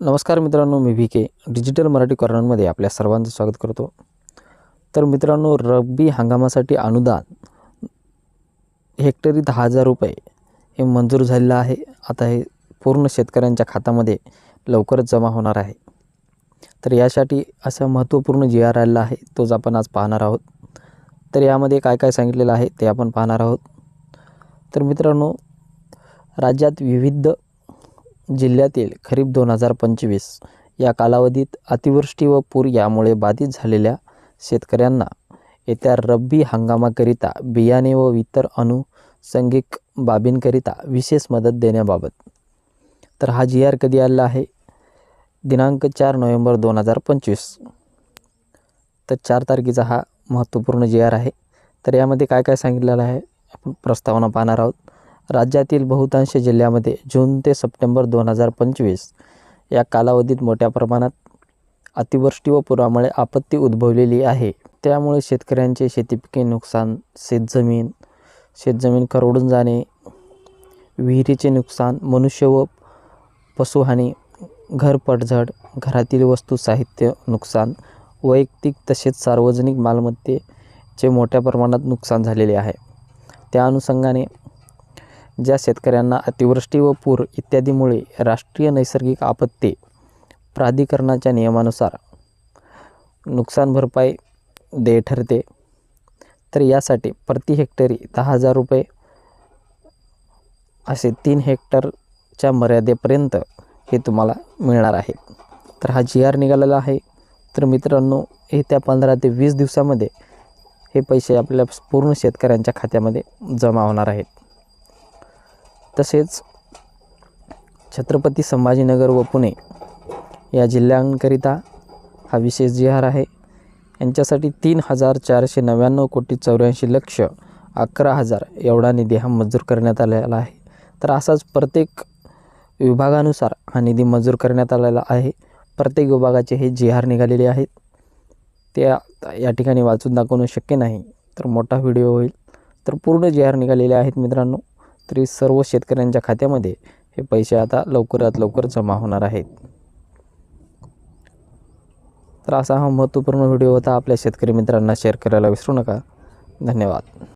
नमस्कार मित्रांनो मी व्ही के. डिजिटल मराठी कॉर्नरमध्ये आपल्या सर्वांचं स्वागत करतो. तर मित्रांनो रब्बी हंगामासाठी अनुदान हेक्टरी दहा हजार रुपये हे मंजूर झालेलं आहे. आता हे पूर्ण शेतकऱ्यांच्या खात्यामध्ये लवकरच जमा होणार आहे. तर यासाठी असं महत्त्वपूर्ण जी आर आलेला आहे तोच आपण आज पाहणार आहोत. तर यामध्ये काय काय सांगितलेलं आहे ते आपण पाहणार आहोत. तर मित्रांनो राज्यात विविध जिल्ह्यातील खरीप दोन हजार पंचवीस या कालावधीत अतिवृष्टी व पूर यामुळे बाधित झालेल्या शेतकऱ्यांना येत्या रब्बी हंगामाकरिता बियाणे व इतर अनुषंगिक बाबींकरिता विशेष मदत देण्याबाबत. तर हा जी आर कधी आलेला आहे? दिनांक चार नोव्हेंबर दोन हजार पंचवीस. तर चार तारखेचा हा महत्त्वपूर्ण जी आर आहे. तर यामध्ये काय काय सांगितलेलं आहे? आपण प्रस्तावना पाहणार आहोत. राज्यातील बहुतांश जिल्ह्यामध्ये जून ते सप्टेंबर दोन हजार पंचवीस या कालावधीत मोठ्या प्रमाणात अतिवृष्टी व पुरामुळे आपत्ती उद्भवलेली आहे. त्यामुळे शेतकऱ्यांचे शेतीपिके नुकसान शेतजमीन शेतजमीन करवडून जाणे विहिरीचे नुकसान मनुष्य व पशुहानी घर पडझड घरातील वस्तू साहित्य नुकसान वैयक्तिक तसेच सार्वजनिक मालमत्तेचे मोठ्या प्रमाणात नुकसान झालेले आहे. त्या अनुषंगाने ज्या शेतकऱ्यांना अतिवृष्टी व पूर इत्यादीमुळे राष्ट्रीय नैसर्गिक आपत्ती प्राधिकरणाच्या नियमानुसार नुकसान भरपाई देय ठरते. तर यासाठी प्रति हेक्टरी दहा हजार रुपये असे तीन हेक्टरच्या मर्यादेपर्यंत हे तुम्हाला मिळणार आहे. तर हा जी आर निघालेला आहे. तर मित्रांनो येत्या पंधरा ते वीस दिवसामध्ये हे पैसे आपल्या पूर्ण शेतकऱ्यांच्या खात्यामध्ये जमा होणार आहेत. तसेच छत्रपती संभाजीनगर व पुणे या जिल्ह्यांकरिता हा विशेष जिहार आहे. यांच्यासाठी तीन हजार चारशे नव्याण्णव कोटी चौऱ्याऐंशी लक्ष अकरा हजार एवढा निधी हा मंजूर करण्यात आलेला आहे. तर असाच प्रत्येक विभागानुसार हा निधी मंजूर करण्यात आलेला आहे. प्रत्येक विभागाचे हे जिहार निघालेले आहेत. ते या ठिकाणी वाचून दाखवणं शक्य नाही तर मोठा व्हिडिओ होईल. तर पूर्ण जिहार निघालेले आहेत मित्रांनो. तरी सर्व शेतकऱ्यांच्या खात्यामध्ये हे पैसे आता लवकरात लवकर जमा होणार आहेत. तर असा हा महत्त्वपूर्ण व्हिडिओ होता. आपल्या शेतकरी मित्रांना शेअर करायला विसरू नका. धन्यवाद.